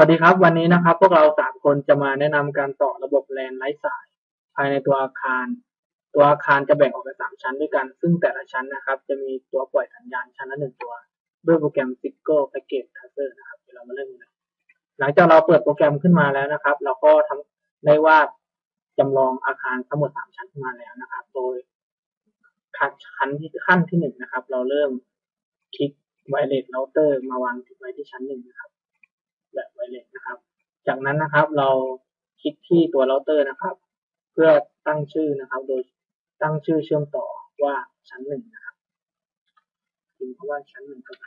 วัสดีครับ วันนี้นะครับ พวกเราสามคนจะมาแนะนำการต่อระบบแลนไร้สาย ภายในตัวอาคาร ตัวอาคารจะแบ่งออกเป็นสามชั้นด้วยกัน ซึ่งแต่ละชั้นนะครับ จะมีตัวปล่อยสัญญาณชั้นละหนึ่งตัว ด้วยโปรแกรม Cisco Packet Tracer นะครับเดี๋ยวเรามาเริ่มกันหลังจากเราเปิดโปรแกรมขึ้นมาแล้วนะครับ เราก็ทำได้วาดจำลองอาคารทั้งหมดสามชั้นขึ้นมาแล้วนะครับ โดยขัดชั้นที่ขั้นที่หนึ่งนะครับ เราเริ่มคลิกไวเลสเราเตอร์มาวางไว้ที่ชั้นหนึ่งนะครับ แบบไวเลสนะครับ จากนั้นนะครับเราคลิกที่ตัวเราเตอร์นะครับ เพื่อตั้งชื่อนะครับ โดยตั้งชื่อเชื่อมต่อว่าชั้นหนึ่งนะครับพิมพ์คำว่าชั้นหนึ่งเข้าไป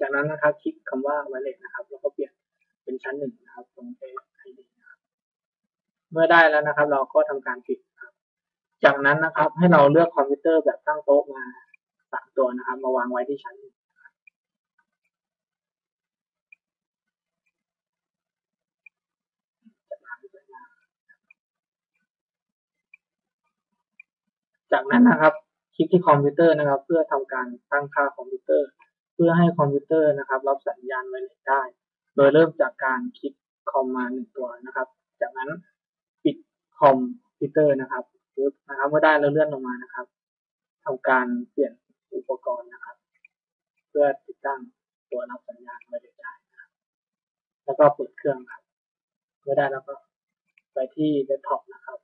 จากนั้นนะครับคลิกคำว่าไวเลสนะครับ แล้วก็เปลี่ยนเป็นชั้นหนึ่งนะครับตรงเอไอดีนะครับ เมื่อได้แล้วนะครับ เราก็ทำการปิดครับจากนั้นนะครับให้เราเลือกคอมพิวเตอร์แบบตั้งโต๊ะมาสามตัวนะครับ มาวางไว้ที่ชั้น จากนั้นนะครับ คลิกที่คอมพิวเตอร์นะครับ เพื่อทำการตั้งค่าคอมพิวเตอร์ เพื่อให้คอมพิวเตอร์นะครับ รับสัญญาณไวเลสได้ โดยเริ่มจากการคลิกคอมมาหนึ่งตัวนะครับ จากนั้นปิดคอมพิวเตอร์นะครับปึ๊บนะครับเมื่อได้แล้วเลื่อนลงมานะครับทำการเปลี่ยนอุปกรณ์นะครับ เพื่อติดตั้งตัวรับสัญญาณไวเลสได้นะครับแล้วก็เปิดเครื่องครับเมื่อได้แล้วก็ไปที่เดสก์ท็อปนะครับ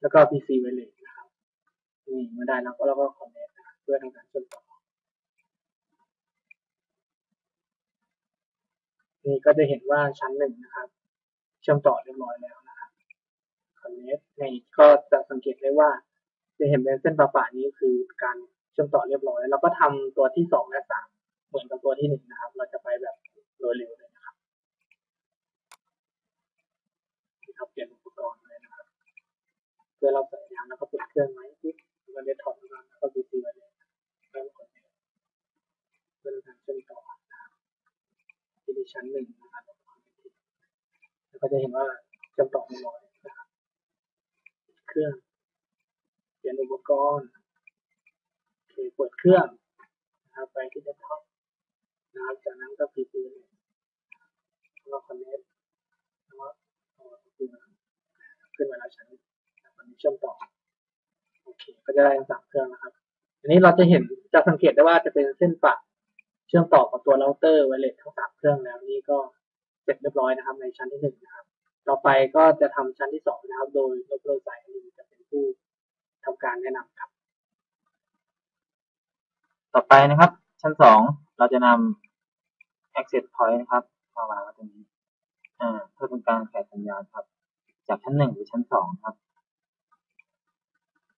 แล้วก็ PC ไวเลส นี่มื่อได้แล้วก็เราก็คอนเนคเพื่อทำการเชื่อมต่อนี่ก็จะเห็นว่าชั้นหนึ่งนะครับ เชื่อมต่อเรียบร้อยแล้วนะครับคอนเนคในก็จะสังเกตได้ว่า จะเห็นเป็นเส้นประปานี้คือการเชื่อมต่อเรียบร้อย แล้วก็ทำตัวที่สองและสามเหมือนกับตัวที่หนึ่งนะครับ เราจะไปแบบโดยเร็วเลยนะครับนี่ครับเปลี่ยนอุปกรณ์เลยนะครับเพื่อเราใส่ยางแล้วก็เปิดเครื่องไหม วันจะถอดมาแล้วก็พีซีไว้เลยแล้วกดเพื่อทำการเชื่อมต่อนะครับที่ชั้นหนึ่งนะครับแล้วก็จะเห็นว่าเชื่อมต่อไม่น้อยนะครับเครื่องเปลี่ยนอุปกรณ์โอเคเปิดเครื่องนะครับไปที่เดสก์ท็อปนะครับจากนั้นก็พีซีแล้วก็คอนเนคแล้วก็ขึ้นมาแล้วชั้นมันเชื่อมต่อโอเค ก็ จะได้ทั้งสามเครื่องนะครับ อันนี้เราจะเห็นจะสังเกตได้ว่าจะเป็นเส้นปะเชื่อมต่อกับตัวเราเตอร์ไวเลสทั้งสามเครื่องแล้วนี่ก็เสร็จเรียบร้อยนะครับในชั้นที่หนึ่งนะครับ ต่อไปก็จะทำชั้นที่สองนะครับ โดยดรสายลินจะเป็นผู้ทำการแนะนำครับ ต่อไปนะครับ ชั้นสองเราจะนำ access point นะครับมาวางไว้ตรงนี้อ่าเพื่อเป็นการขยายสัญญาณครับ จากชั้นหนึ่งหรือชั้นสองครับ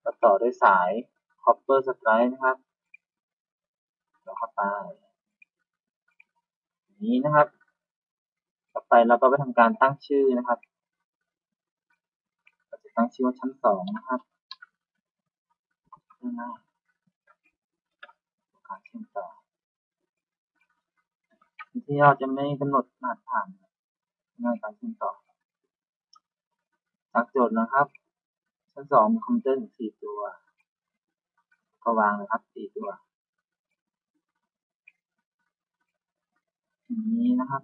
เราต่อด้วยสาย copper stripe นะครับต่อเข้าไปนี้นะครับ ต่อไปเราก็ไปทำการตั้งชื่อนะครับเราจะตั้งชื่อว่าชั้นสองนะครับข้างหน้าการเชื่อมต่อที่เราจะไม่กำหนดรหัสผ่านง่ายการเชื่อมต่อจากโจทย์นะครับ ชั้นสองมีคอมพิวเตอร์ถึงสี่ตัว ก็วางนะครับสี่ตัวอย่างนี้นะครับ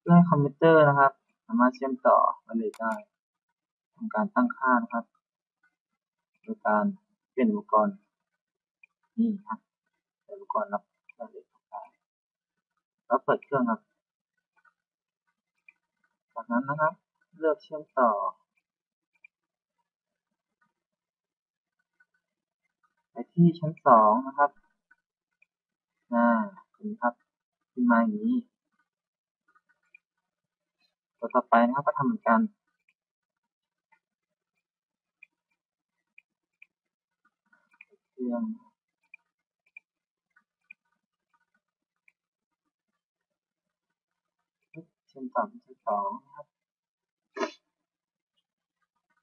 เพื่อให้คอมพิวเตอร์นะครับ สามารถเชื่อมต่อมาเลยได้ทำการตั้งค่านะครับโดยการเปลี่ยนอุปกรณ์นี่ครับอุปกรณ์รับมาเลยได้แล้วเปิดเครื่องครับ จากนั้นนะครับ เลือกเชื่อมต่อ ไปที่ชั้นสองนะครับอ่าเห็นครับ ขึ้นมาอย่างนี้ ตัวต่อไปนะครับก็ทำเหมือนกันเครื่องชื่อมต่อที่ชั้นสองนะครับ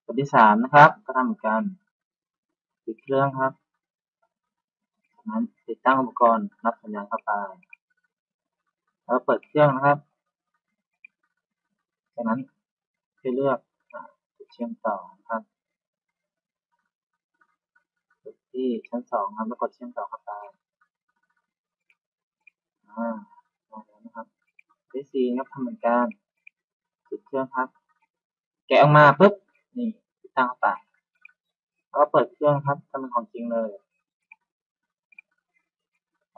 ตัวที่สามนะครับ ก็ทำเหมือนกันปิดเครื่องครับ นั้นติดตั้งอุปกรณ์รับสัญญาณเข้าไป แล้วเปิดเครื่องนะครับ จากนั้นให้เลือกจุดเชื่อมต่อนะครับจุดที่ชั้นสองครับแล้วกดเชื่อมต่อเข้าไปอ่ามาแล้วนะครับที่สี่ครับทำเหมือนกันปิดเครื่องครับ แกะออกมาปุ๊บนี่ติดตั้งเข้าไปแล้วก็เปิดเครื่องครับทำเป็นของจริงเลย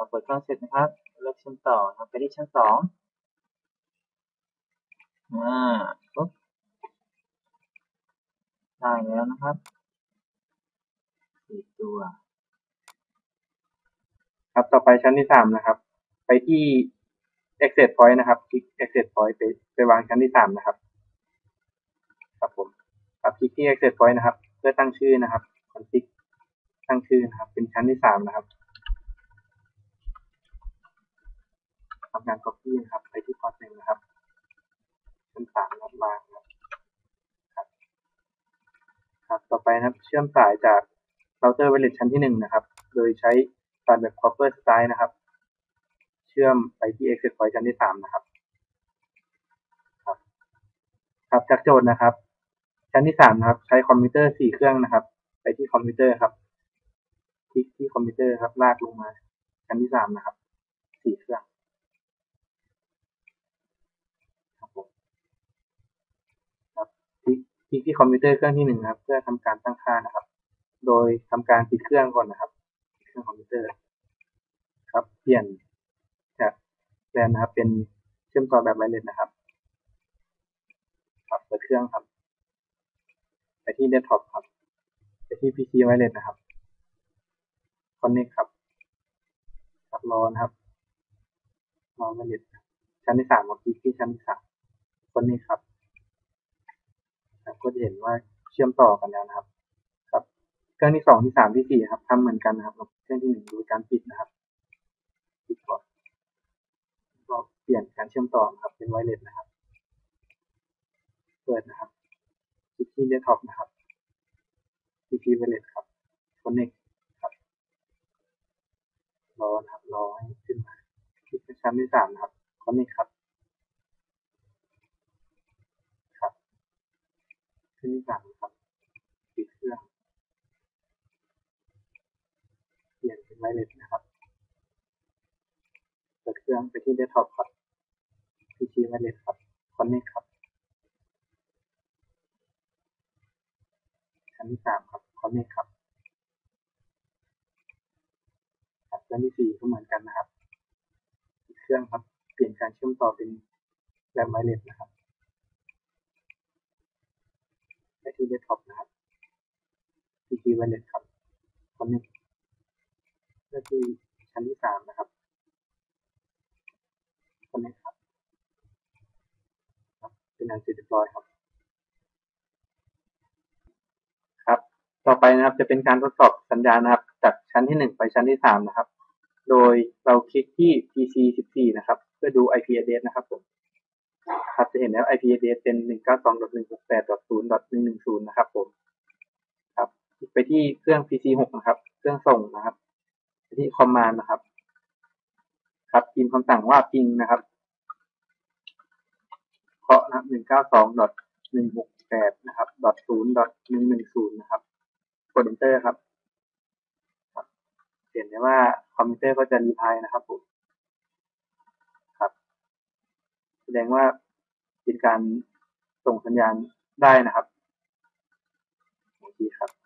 พอเปิดเครื่องเสร็จนะครับ เลือกชั้นต่อครับไปที่ชั้นสองอ่าปุ๊บได้แล้วนะครับสี่ตัว ครับต่อไปชั้นที่สามนะครับ ไปที่ access point นะครับคลิก access point ไปไปวางชั้นที่สามนะครับ ครับผมครับคลิกที่ access point นะครับ เพื่อตั้งชื่อนะครับ config ตั้งชื่อนะครับ เป็นชั้นที่สามนะครับทำการ copy นะครับ ไปที่พอร์ตหนึ่งนะครับชั้นสามนะครับวางนะครับ ครับต่อไปนะครับ เชื่อมสายจากเราเตอร์ wireless ชั้นที่หนึ่งนะครับ โดยใช้สายแบบ copper style นะครับ เชื่อมไปที่ access point ชั้นที่สามนะครับ ครับ ครับจากโจทย์นะครับ ชั้นที่สามนะครับ ใช้คอมพิวเตอร์สี่เครื่องนะครับ ไปที่คอมพิวเตอร์ครับคลิกที่คอมพิวเตอร์ครับ ลากลงมาชั้นที่สามนะครับสี่เครื่อง ครับผม ครับ คลิกที่คอมพิวเตอร์เครื่องที่หนึ่งนะครับเพื่อทำการตั้งค่านะครับ โดยทำการปิดเครื่องก่อนนะครับปิดเครื่องคอมพิวเตอร์ ครับ เปลี่ยนจากแลนนะครับ เป็นเชื่อมต่อแบบไวเลสนะครับ ครับเปิดเครื่องครับ ไปที่เดสก์ท็อปครับ ไปที่ PC ไวเลสนะครับ Connect ครับครับรอนะครับรอไวเลสชั้นที่สามครับที่ชั้นที่สาม Connect คครับ ก็จะเห็นว่าเชื่อมต่อกันแล้วนะครับ ครับเครื่องที่สองที่สามที่สี่ครับทำเหมือนกันนะครับเครื่องที่หนึ่งโดยการปิดนะครับปิดก่อนก็เปลี่ยนการเชื่อมต่อครับเป็นไวเลสนะครับ เปิดนะครับคลิกที่เดสก์ท็อปนะครับ PC Wireless ครับ Connect ครับรอนะครับรอให้ขึ้นมาคลิกที่ชั้นที่สามนะครับ Connect ครับ ขึ้นที่สามครับปิดเครื่อง เปลี่ยนเป็นไวเลสนะครับ เปิดเครื่องไปที่เดสก์ท็อปครับ PC Wireless ครับ Connect ครับชั้นที่สามครับ Connect ครับครับชั้นที่สี่ก็เหมือนกันนะครับปิดเครื่องครับ เปลี่ยนการเชื่อมต่อเป็นแบบไวเลสนะครับ ไป ที่เดสก์ท็อปนะครับ PC Wireless ครับ Connect เลือกที่ชั้นที่สามนะครับ Connect ครับครับเป็นอันเสร็จเรียบร้อยครับ ครับ ต่อไปนะครับจะเป็นการทดสอบสัญญาณนะครับ จากชั้นที่หนึ่งไปชั้นที่สามนะครับ โดยเราคลิกที่ PC 14 นะครับ เพื่อดู IP address นะครับผม ครับ จะเห็นแล้ว IP address เป็น 192.168.0.110 นะครับผม ครับไปที่เครื่อง PC 6นะครับ เครื่องส่งนะครับ ไปที่ command นะครับ ครับพิมพ์คำสั่งว่า ping นะครับเคาะนะครับ192.168นะครับ .0.110 นะครับ กด enter ครับครับเห็นได้ว่าคอมพิวเตอร์ก็จะรีพายนะครับผมครับ แสดงว่า ป็นการส่งสัญญาณได้นะครับโอเคครับ